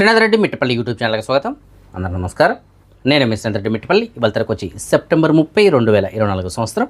Srinath Reddy Mittapalli YouTube ఛానల్కి స్వాగతం. అందరూ నమస్కారం. నేను మీ శ్రీనాథ్ రెడ్డి మిట్టపల్లి. ఇవాళ తరకు వచ్చి సెప్టెంబర్ ముప్పై రెండు వేల ఇరవై నాలుగు సంవత్సరం.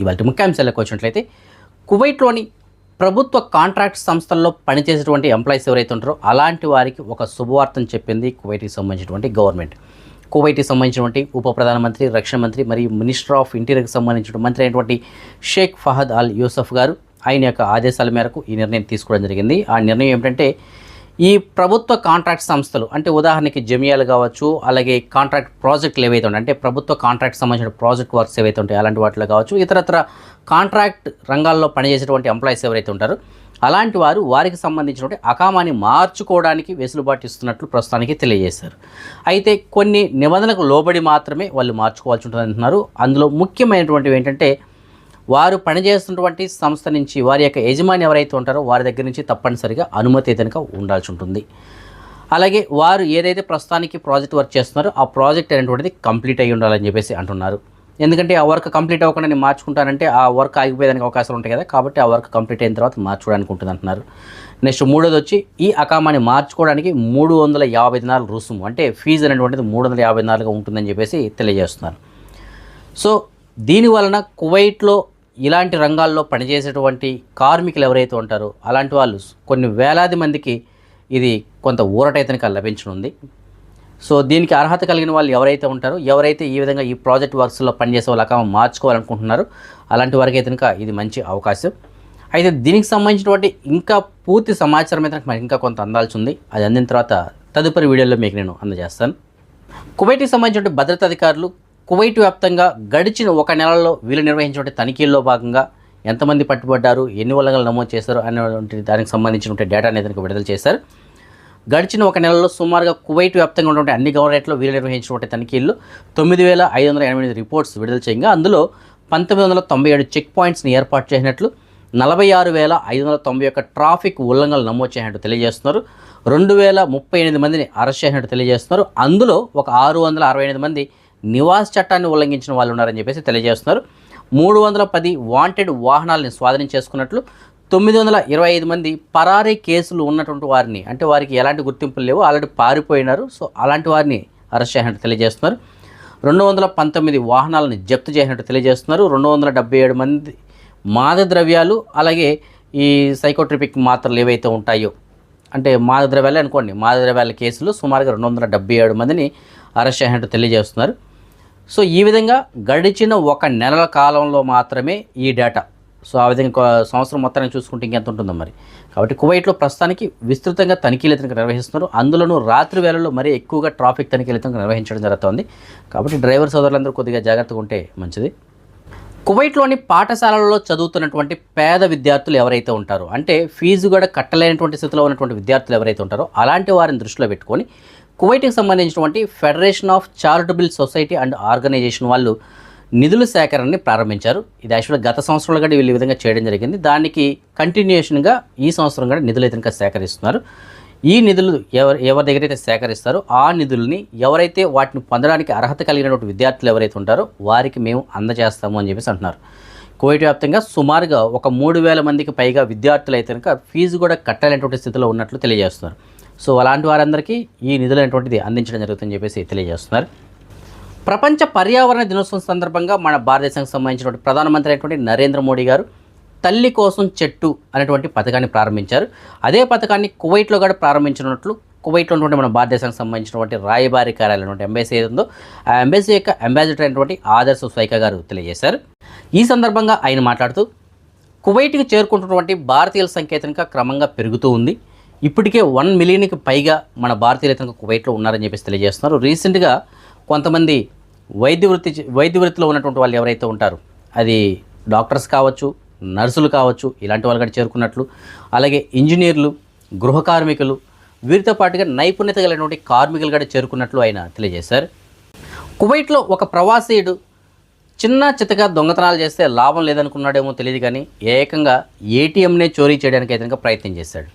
ఇవాళ ముఖ్యాంశాలకు వచ్చినట్లయితే కువైట్లోని ప్రభుత్వ కాంట్రాక్ట్ సంస్థల్లో పనిచేసేటువంటి ఎంప్లాయీస్ ఎవరైతే ఉంటారో అలాంటి వారికి ఒక శుభవార్తను చెప్పింది కువైట్కి సంబంధించినటువంటి గవర్నమెంట్. కువైట్కి సంబంధించినటువంటి ఉప ప్రధానమంత్రి రక్షణ మంత్రి మరియు మినిస్టర్ ఆఫ్ ఇంటీరియర్కి సంబంధించిన మంత్రి అయినటువంటి షేక్ ఫహద్ అల్ యూసఫ్ గారు ఆయన యొక్క ఆదేశాల మేరకు ఈ నిర్ణయం తీసుకోవడం జరిగింది. ఆ నిర్ణయం ఏమిటంటే ఈ ప్రభుత్వ కాంట్రాక్ట్ సంస్థలు అంటే ఉదాహరణకి జమియాలు కావచ్చు అలాగే కాంట్రాక్ట్ ప్రాజెక్టులు ఏవైతే ఉంటాయి అంటే ప్రభుత్వ కాంట్రాక్ట్ సంబంధించిన ప్రాజెక్ట్ వర్క్స్ ఏవైతే ఉంటాయి అలాంటి వాటిలో కావచ్చు ఇతరత్ర కాంట్రాక్ట్ రంగాల్లో పనిచేసేటువంటి ఎంప్లాయీస్ ఎవరైతే ఉంటారో అలాంటి వారు వారికి సంబంధించినటువంటి అకామాన్ని మార్చుకోవడానికి వెసులుబాటు ఇస్తున్నట్లు ప్రస్తుతానికి తెలియజేశారు. అయితే కొన్ని నిబంధనలకు లోబడి మాత్రమే వాళ్ళు మార్చుకోవాల్సి ఉంటుంది అంటున్నారు అందులో ముఖ్యమైనటువంటివి ఏంటంటే వారు పనిచేస్తున్నటువంటి సంస్థ నుంచి వారి యొక్క యజమాని ఎవరైతే ఉంటారో వారి దగ్గర నుంచి తప్పనిసరిగా అనుమతి కనుక ఉండాల్సి ఉంటుంది. అలాగే వారు ఏదైతే ప్రస్తుతానికి ప్రాజెక్ట్ వర్క్ చేస్తున్నారో ఆ ప్రాజెక్ట్ అనేటువంటిది కంప్లీట్ అయ్యి ఉండాలని చెప్పేసి అంటున్నారు. ఎందుకంటే ఆ వర్క్ కంప్లీట్ అవ్వకుండా నేను మార్చుకుంటానంటే ఆ వర్క్ ఆగిపోయేదానికి అవకాశాలు ఉంటాయి కదా కాబట్టి ఆ వర్క్ కంప్లీట్ అయిన తర్వాత మార్చుకోవడానికి ఉంటుంది అంటున్నారు. నెక్స్ట్ మూడోది వచ్చి ఈ అకామాన్ని మార్చుకోవడానికి మూడు వందల యాభై దినాలు రుసుము అంటే ఫీజు అనేటువంటిది మూడు వందల యాభై దినాలుగా ఉంటుందని చెప్పేసి తెలియజేస్తున్నారు. సో దీని వలన కువైట్లో ఇలాంటి రంగాల్లో పనిచేసేటువంటి కార్మికులు ఎవరైతే ఉంటారో అలాంటి వాళ్ళు కొన్ని వేలాది మందికి ఇది కొంత ఊరటైతనిక లభించనుంది. సో దీనికి అర్హత కలిగిన వాళ్ళు ఎవరైతే ఉంటారో ఎవరైతే ఈ విధంగా ఈ ప్రాజెక్ట్ వర్క్స్లో పనిచేసే వాళ్ళు మార్చుకోవాలనుకుంటున్నారో అలాంటి వారికి అయితే కనుక ఇది మంచి అవకాశం. అయితే దీనికి సంబంధించినటువంటి ఇంకా పూర్తి సమాచారం అయితే మనకి ఇంకా కొంత అందాల్సి ఉంది. అది అందిన తర్వాత తదుపరి వీడియోలో మీకు నేను అందజేస్తాను. కువైట్కి సంబంధించిన భద్రతా అధికారులు కువైట్ వ్యాప్తంగా గడిచిన ఒక నెలలో వీళ్ళు నిర్వహించిన తనిఖీల్లో భాగంగా ఎంతమంది పట్టుబడ్డారు ఎన్ని ఉల్లంఘనలు నమోదు చేశారు అనేటువంటి దానికి సంబంధించినటువంటి డేటా అనేది విడుదల చేశారు. గడిచిన ఒక నెలలో సుమారుగా కువైట్ వ్యాప్తంగా ఉన్నటువంటి అన్ని గవర్నరేట్లో వీళ్ళు నిర్వహించినటువంటి తనిఖీల్లో తొమ్మిది వేల ఐదు వందల ఎనభై ఎనిమిది రిపోర్ట్స్ విడుదల చేయగా అందులో పంతొమ్మిది వందల తొంభై ఏడు చెక్ పాయింట్స్ని ఏర్పాటు చేసినట్లు నలభై ఆరు వేల ఐదు వందల తొంభై ఒక్క ట్రాఫిక్ ఉల్లంఘనలు నమోదు చేసినట్టు తెలియజేస్తున్నారు. రెండు వేల ముప్పై ఎనిమిది మందిని అరెస్ట్ చేసినట్టు తెలియజేస్తున్నారు. అందులో ఒక ఆరు వందల అరవై ఎనిమిది మంది నివాస్ చట్టాన్ని ఉల్లంఘించిన వాళ్ళు ఉన్నారని చెప్పేసి తెలియజేస్తున్నారు. మూడు వందల పది వాంటెడ్ వాహనాలని స్వాధీనం చేసుకున్నట్లు తొమ్మిది వందల ఇరవై ఐదు మంది పరారీ కేసులు ఉన్నటువంటి వారిని అంటే వారికి ఎలాంటి గుర్తింపులు లేవు ఆల్రెడీ పారిపోయినారు. సో అలాంటి వారిని అరెస్ట్ చేసినట్టు తెలియజేస్తున్నారు. రెండు వందల పంతొమ్మిది వాహనాలను జప్తు చేసినట్టు తెలియజేస్తున్నారు. రెండు వందల డెబ్బై ఏడు మంది మాద ద్రవ్యాలు అలాగే ఈ సైకోట్రిపిక్ మాత్రలు ఏవైతే ఉంటాయో అంటే మాద ద్రవ్యాలే అనుకోండి మాద ద్రవ్యాల కేసులు సుమారుగా రెండు వందల డెబ్బై ఏడు మందిని అరెస్ట్ చేసినట్టు తెలియజేస్తున్నారు. సో ఈ విధంగా గడిచిన ఒక నెలల కాలంలో మాత్రమే ఈ డేటా. సో ఆ విధంగా ఒక సంవత్సరం మొత్తాన్ని చూసుకుంటే ఇంకెంత ఉంటుందో మరి. కాబట్టి కువైట్లో ప్రస్తుతానికి విస్తృతంగా తనిఖీలు అయితే నిర్వహిస్తున్నారు. అందులోనూ రాత్రి వేళల్లో మరీ ఎక్కువగా ట్రాఫిక్ తనిఖీలు అయితే నిర్వహించడం జరుగుతుంది. కాబట్టి డ్రైవర్ సోదరులందరూ కొద్దిగా జాగ్రత్తగా ఉంటే మంచిది. కువైట్లోని పాఠశాలలలో చదువుతున్నటువంటి పేద విద్యార్థులు ఎవరైతే ఉంటారో అంటే ఫీజు కూడా కట్టలేనటువంటి స్థితిలో ఉన్నటువంటి విద్యార్థులు ఎవరైతే ఉంటారో అలాంటి వారిని దృష్టిలో పెట్టుకొని కువైట్కి సంబంధించినటువంటి federation of charitable society and organisation వాళ్ళు నిధుల సేకరణని ప్రారంభించారు. ఇది యాక్చువల్గా గత సంవత్సరంలో కూడా వీళ్ళు ఈ విధంగా చేయడం జరిగింది. దానికి కంటిన్యూషన్గా ఈ సంవత్సరం కూడా నిధులు అయితే ఇంకా సేకరిస్తున్నారు. ఈ నిధులు ఎవరు ఎవరి దగ్గర అయితే సేకరిస్తారో ఆ నిధుల్ని ఎవరైతే వాటిని పొందడానికి అర్హత కలిగినటువంటి విద్యార్థులు ఎవరైతే ఉంటారో వారికి మేము అందజేస్తాము అని చెప్పేసి అంటున్నారు. కోవిడ్ వ్యాప్తంగా సుమారుగా ఒక మూడు వేల మందికి పైగా విద్యార్థులు అయితే కనుక ఫీజు కూడా కట్టాలనేటువంటి స్థితిలో ఉన్నట్లు తెలియజేస్తున్నారు. సో అలాంటి వారందరికీ ఈ నిధులు అనేటువంటిది అందించడం జరుగుతుందని చెప్పేసి తెలియజేస్తున్నారు. ప్రపంచ పర్యావరణ దినోత్సవం సందర్భంగా మన భారతదేశానికి సంబంధించినటువంటి ప్రధానమంత్రి అయినటువంటి నరేంద్ర మోడీ గారు తల్లి కోసం చెట్టు అనేటువంటి పథకాన్ని ప్రారంభించారు. అదే పథకాన్ని కువైట్లో కూడా ప్రారంభించినట్లు కువైట్లో ఉన్నటువంటి మన భారతదేశానికి సంబంధించినటువంటి రాయబారి కార్యాలయం ఉన్నటువంటి ఎంబసీ ఆ ఎంబసీ యొక్క అంబాసిడర్ అయినటువంటి ఆదర్శ స్వైక గారు తెలియజేశారు. ఈ సందర్భంగా ఆయన మాట్లాడుతూ కువైట్కి చేరుకుంటున్నటువంటి భారతీయుల సంఖ్య క్రమంగా పెరుగుతూ ఉంది. ఇప్పటికే వన్ మిలియన్కి పైగా మన భారతీయులు అయితే కువైట్లో ఉన్నారని చెప్పేసి తెలియజేస్తున్నారు. రీసెంట్గా కొంతమంది వైద్య వృత్తి వైద్య వృత్తిలో ఉన్నటువంటి వాళ్ళు ఎవరైతే ఉంటారో అది డాక్టర్స్ కావచ్చు నర్సులు కావచ్చు ఇలాంటి వాళ్ళు కూడా చేరుకున్నట్లు అలాగే ఇంజనీర్లు గృహ కార్మికులు వీరితో పాటుగా నైపుణ్యత కలిగినటువంటి కార్మికులు కూడా చేరుకున్నట్లు ఆయన తెలియజేశారు. కువైట్లో ఒక ప్రవాసీయుడు చిన్న చితగా దొంగతనాలు చేస్తే లాభం లేదనుకున్నాడేమో తెలియదు కానీ ఏకంగా ఏటీఎంనే చోరీ చేయడానికి అయితే ప్రయత్నం చేశాడు.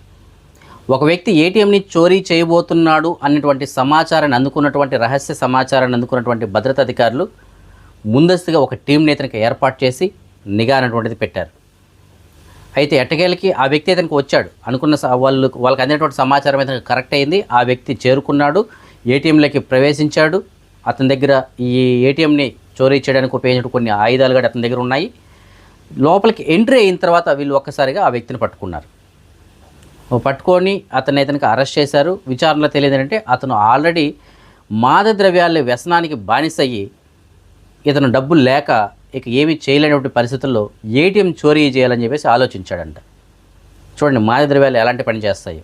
ఒక వ్యక్తి ఏటీఎంని చోరీ చేయబోతున్నాడు అన్నటువంటి సమాచారాన్ని అందుకున్నటువంటి రహస్య సమాచారాన్ని అందుకున్నటువంటి భద్రతా అధికారులు ముందస్తుగా ఒక టీంని ఇతనికి ఏర్పాటు చేసి నిఘా అనేటువంటిది పెట్టారు. అయితే ఎట్టకేలకి ఆ వ్యక్తి అతనికి వచ్చాడు. అనుకున్న స- వాళ్ళు వాళ్ళకి అందినటువంటి సమాచారం అయితే కరెక్ట్ అయింది. ఆ వ్యక్తి చేరుకున్నాడు ఏటీఎంలోకి ప్రవేశించాడు. అతని దగ్గర ఈ ఏటీఎంని చోరీ చేయడానికి ఉపయోగించిన కొన్ని ఆయుధాలు కూడా అతని దగ్గర ఉన్నాయి. లోపలికి ఎంట్రీ అయిన తర్వాత వీళ్ళు ఒక్కసారిగా ఆ వ్యక్తిని పట్టుకున్నారు. పట్టుకొని అతన్ని ఇతనికి అరెస్ట్ చేశారు. విచారణలో తెలియదు ఏంటంటే అతను ఆల్రెడీ మాద ద్రవ్యాల వ్యసనానికి బానిసయ్యి ఇతను డబ్బులు లేక ఇక ఏమీ చేయలేనటువంటి పరిస్థితుల్లో ఏటీఎం చోరీ చేయాలని చెప్పేసి ఆలోచించాడంట. చూడండి మాద ద్రవ్యాలు ఎలాంటి పని చేస్తాయి.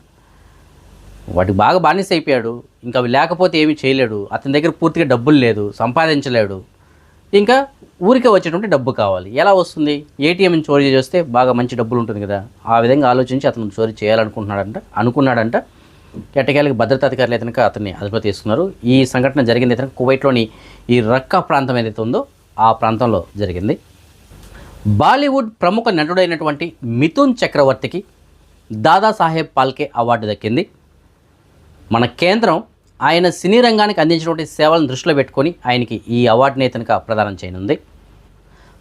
వాటికి బాగా బానిస అయిపోయాడు ఇంకా అవి లేకపోతే ఏమీ చేయలేడు. అతని దగ్గర పూర్తిగా డబ్బులు లేదు సంపాదించలేడు. ఇంకా ఊరికే వచ్చేటువంటి డబ్బు కావాలి. ఎలా వస్తుంది? ఏటీఎం చోరీ చేస్తే బాగా మంచి డబ్బులు ఉంటుంది కదా. ఆ విధంగా ఆలోచించి అతను చోరీ చేయాలనుకుంటున్నాడంట అనుకున్నాడంట. ఎట్టకేళ్ళకి భద్రతా అధికారులు అయితే అతన్ని అదుపులో తీసుకున్నారు. ఈ సంఘటన జరిగింది అయితే కువైట్లోని ఈ రక్కా ప్రాంతం ఏదైతే ఉందో ఆ ప్రాంతంలో జరిగింది. బాలీవుడ్ ప్రముఖ నటుడైనటువంటి మిథున్ చక్రవర్తికి దాదాసాహెబ్ పాల్కే అవార్డు దక్కింది. మన కేంద్రం ఆయన సినీ రంగానికి అందించినటువంటి సేవలను దృష్టిలో పెట్టుకొని ఆయనకి ఈ అవార్డుని ఇతనిక ప్రదానం చేయనుంది.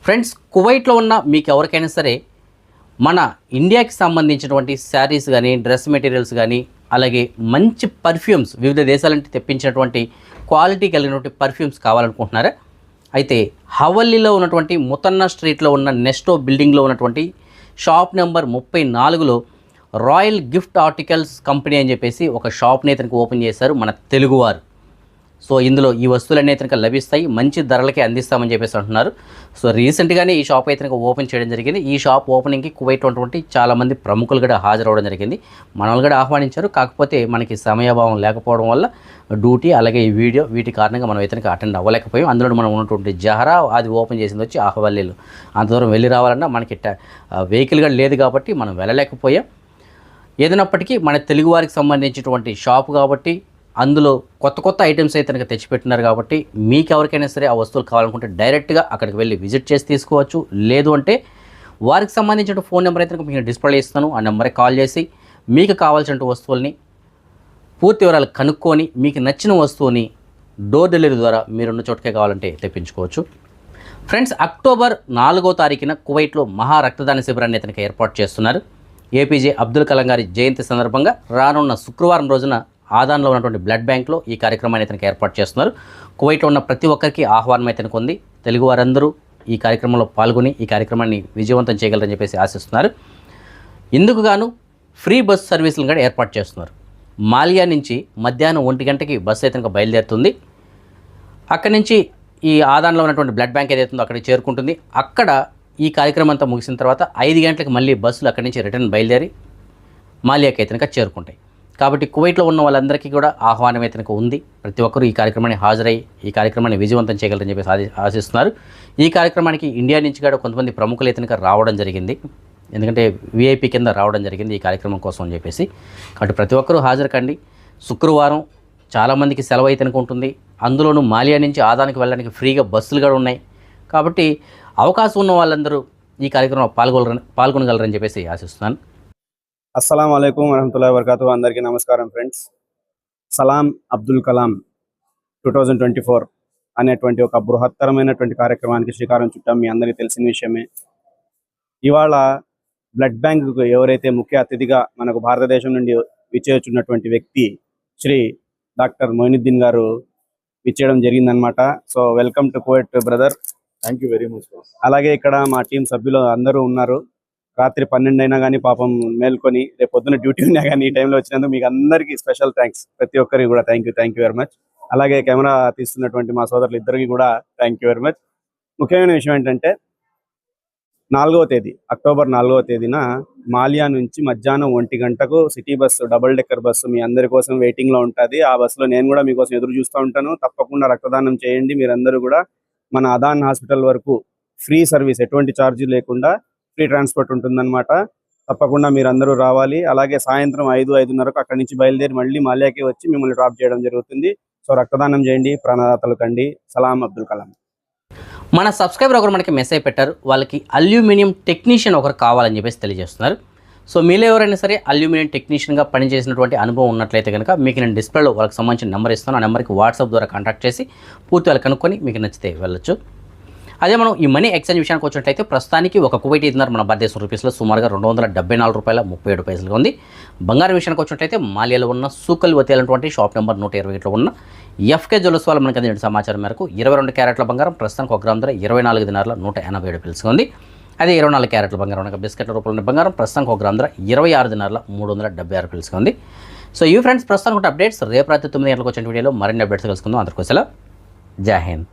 ఫ్రెండ్స్ కువైట్లో ఉన్న మీకు ఎవరికైనా సరే మన ఇండియాకి సంబంధించినటువంటి శారీస్ కానీ డ్రెస్ మెటీరియల్స్ కానీ అలాగే మంచి పర్ఫ్యూమ్స్ వివిధ దేశాల నుంచి తెప్పించినటువంటి క్వాలిటీ కలిగినటువంటి పర్ఫ్యూమ్స్ కావాలనుకుంటున్నారా? అయితే హవల్లీలో ఉన్నటువంటి ముతన్నా స్ట్రీట్లో ఉన్న నెస్టో బిల్డింగ్లో ఉన్నటువంటి షాప్ నెంబర్ ముప్పై నాలుగులో రాయల్ గిఫ్ట్ ఆర్టికల్స్ కంపెనీ అని చెప్పేసి ఒక షాప్ని ఇతనికి ఓపెన్ చేశారు మన తెలుగువారు. సో ఇందులో ఈ వస్తువులన్నీ ఇతనికి లభిస్తాయి. మంచి ధరలకి అందిస్తామని చెప్పేసి అంటున్నారు. సో రీసెంట్గానే ఈ షాప్ అయితే ఓపెన్ చేయడం జరిగింది. ఈ షాప్ ఓపెనింగ్కి కువైట్ ఉన్నటువంటి చాలామంది ప్రముఖులు కూడా హాజరవడం జరిగింది. మనల్ని కూడా ఆహ్వానించారు. కాకపోతే మనకి సమయభావం లేకపోవడం వల్ల డ్యూటీ అలాగే ఈ వీడియో వీటి కారణంగా మనం ఇతనికి అటెండ్ అవ్వలేకపోయాం. అందులో మనం ఉన్నటువంటి జహరా అది ఓపెన్ చేసింది వచ్చి ఆహ్వాలీలు అంత దూరం వెళ్ళి రావాలన్నా మనకి వెహికల్ కూడా లేదు కాబట్టి మనం వెళ్ళలేకపోయాం. ఏదైనప్పటికీ మన తెలుగువారికి సంబంధించినటువంటి షాప్ కాబట్టి అందులో కొత్త కొత్త ఐటమ్స్ అయితే కనుక తెచ్చిపెట్టినారు కాబట్టి మీకు ఎవరికైనా సరే ఆ వస్తువులు కావాలనుకుంటే డైరెక్ట్గా అక్కడికి వెళ్ళి విజిట్ చేసి తీసుకోవచ్చు. లేదు అంటే వారికి సంబంధించిన ఫోన్ నెంబర్ అయితే కనుక మీకు డిస్ప్లే ఇస్తాను. ఆ నెంబర్కి కాల్ చేసి మీకు కావాల్సిన వస్తువుల్ని పూర్తి వివరాలు కనుక్కొని మీకు నచ్చిన వస్తువుని డోర్ డెలివరీ ద్వారా మీరున్న చోటుకే కావాలంటే తెప్పించుకోవచ్చు. ఫ్రెండ్స్ అక్టోబర్ నాలుగో తారీఖున కువైట్లో మహా రక్తదాన శిబిరాన్ని ఇతనికి ఏర్పాటు చేస్తున్నారు. ఏపీజే అబ్దుల్ కలాం గారి జయంతి సందర్భంగా రానున్న శుక్రవారం రోజున ఆదాన్లో ఉన్నటువంటి బ్లడ్ బ్యాంక్లో ఈ కార్యక్రమాన్ని ఇతనికి ఏర్పాటు చేస్తున్నారు. కువైట్లో ఉన్న ప్రతి ఒక్కరికి ఆహ్వానం ఇతనికి ఉంది తెలుగు వారందరూ ఈ కార్యక్రమంలో పాల్గొని ఈ కార్యక్రమాన్ని విజయవంతం చేయగలరని చెప్పేసి ఆశిస్తున్నారు. ఇందుకు గాను ఫ్రీ బస్ సర్వీసులను కూడా ఏర్పాటు చేస్తున్నారు. మాలియా నుంచి మధ్యాహ్నం ఒంటి గంటకి బస్సు అయితే బయలుదేరుతుంది. అక్కడి నుంచి ఈ ఆదాన్లో ఉన్నటువంటి బ్లడ్ బ్యాంక్ ఏదైతుందో అక్కడికి చేరుకుంటుంది. అక్కడ ఈ కార్యక్రమం అంతా ముగిసిన తర్వాత ఐదు గంటలకు మళ్ళీ బస్సులు అక్కడి నుంచి రిటర్న్ బయలుదేరి మాలియా అయితే చేరుకుంటాయి. కాబట్టి కువైట్లో ఉన్న వాళ్ళందరికీ కూడా ఆహ్వానం అయితే ఉంది. ప్రతి ఒక్కరూ ఈ కార్యక్రమాన్ని హాజరై ఈ కార్యక్రమాన్ని విజయవంతం చేయగలరని చెప్పేసి ఆశిస్తున్నారు. ఈ కార్యక్రమానికి ఇండియా నుంచి కూడా కొంతమంది ప్రముఖులు అయితే రావడం జరిగింది. ఎందుకంటే విఐపి కింద రావడం జరిగింది ఈ కార్యక్రమం కోసం అని చెప్పేసి. కాబట్టి ప్రతి ఒక్కరూ హాజరు కండి. శుక్రవారం చాలామందికి సెలవు అయితే ఉంటుంది. అందులోనూ మాలియా నుంచి ఆదానికి వెళ్ళడానికి ఫ్రీగా బస్సులు కూడా ఉన్నాయి. కాబట్టి అవకాశం ఉన్న వాళ్ళందరూ ఈ కార్యక్రమంలో పాల్గొన పాల్గొనగలరని చెప్పేసి ఆశిస్తున్నాను. అస్సలం అయికం వరహతుల్లా వరకతూ అందరికీ నమస్కారం ఫ్రెండ్స్. సలాం Abdul Kalam two thousand twenty four అనేటువంటి ఒక బృహత్తరమైనటువంటి కార్యక్రమానికి శ్రీకారం చుట్టాం. మీ అందరికీ తెలిసిన విషయమే. ఇవాళ బ్లడ్ బ్యాంక్ ఎవరైతే ముఖ్య అతిథిగా మనకు భారతదేశం నుండి విచ్చేస్తున్నటువంటి వ్యక్తి శ్రీ డాక్టర్ మొయినుద్దీన్ గారు విచ్చేయడం జరిగిందనమాట so welcome to Kuwait brother. Thank you very much అలాగే ఇక్కడ మా టీం సభ్యులు అందరూ ఉన్నారు. రాత్రి పన్నెండు అయినా కానీ పాపం మేల్కొని రేపు పొద్దున డ్యూటీ ఉన్నా కానీ ఈ టైంలో వచ్చినందుకు మీకు అందరికీ స్పెషల్ థ్యాంక్స్. ప్రతి ఒక్కరికి కూడా thank you thank you very much అలాగే కెమెరా తీస్తున్నటువంటి మా సోదరులు ఇద్దరికి కూడా థ్యాంక్ యూ వెరీ మచ్ ముఖ్యమైన విషయం ఏంటంటే నాలుగవ తేదీ అక్టోబర్ నాలుగవ తేదీన మాలియా నుంచి మధ్యాహ్నం ఒంటి గంటకు city bus double decker bus మీ అందరి కోసం వెయిటింగ్లో ఉంటుంది. ఆ బస్సులో నేను కూడా మీకోసం ఎదురు చూస్తూ ఉంటాను. తప్పకుండా రక్తదానం చేయండి. మీరందరూ కూడా మన అదాన్ హాస్పిటల్ వరకు ఫ్రీ సర్వీస్ ఎటువంటి ఛార్జీ లేకుండా ఫ్రీ ట్రాన్స్పోర్ట్ ఉంటుందన్నమాట. తప్పకుండా మీరు అందరూ రావాలి. అలాగే సాయంత్రం ఐదు ఐదున్నరకు అక్కడి నుంచి బయలుదేరి మళ్ళీ మాల్యాకి వచ్చి మిమ్మల్ని డ్రాప్ చేయడం జరుగుతుంది. సో రక్తదానం చేయండి ప్రాణదాతలు కండి. సలాం అబ్దుల్ కలాం. మన సబ్స్క్రైబర్ ఒకరు మనకి మెసేజ్ పెట్టారు. వాళ్ళకి అల్యూమినియం టెక్నీషియన్ ఒకరు కావాలని చెప్పేసి తెలియజేస్తున్నారు. సో మీలో ఎవరైనా సరే అల్యూమినియం టెక్నీషియన్గా పనిచేసినటువంటి అనుభవం ఉన్నట్లయితే కనుక మీకు నేను డిస్ప్లేలో వాళ్ళకి సంబంధించిన నెంబర్ ఇస్తాను. ఆ నెంబర్కి వాట్సాప్ ద్వారా కాంటాక్ట్ చేసి పూర్తి వాళ్ళు కనుక్కొని మీకు నచ్చితే వెళ్ళొచ్చు. అదే మనం ఈ మనీ ఎక్స్చేంజ్ విషయానికి వచ్చినట్లయితే ప్రస్తుతానికి ఒక కువైట్ ఇదినార్ మన భారతదేశం రూపీస్లో సుమారుగా రెండు వందల డెబ్బై నాలుగు రూపాయల ముప్పై ఏడు పైసలుగా ఉంది. బంగారం విషయానికి వచ్చినట్లయితే మాలియాలో ఉన్న సూకల్ వతేలటువంటి షాప్ నెంబర్ నూట ఇరవై ఒకటిలో ఉన్న ఎఫ్కే జ్యువెల్స్ వాళ్ళు మనకి అందించిన సమాచారం మేరకు ఇరవై రెండు క్యారెట్ల బంగారం ప్రస్తుతానికి ఒక గ్రామ్ ధర ఇరవై నాలుగు దినారుల నూట ఎనభై ఏడు పిలుసుగా ఉంది. అదే ఇరవై నాలుగు క్యారెట్ల బంగారం. ఒక బిస్కెట్ల రూపంలో ఉన్న బంగారం ప్రస్తుతానికి ఒక గ్రామ ధర ఇరవై ఆరు దినార్ల మూడు వందల డెబ్బై ఆరు పిలుసుగా ఉంది. సో ఈ ఫ్రెండ్స్ ప్రస్తుతానికి అప్డేట్స్. రేపు రాత్రి తొమ్మిది గంటలకు వచ్చిన వీడియోలో మరిన్ని అప్డేట్స్ కలుసుకుందాం అందరికోసం జై హింద్.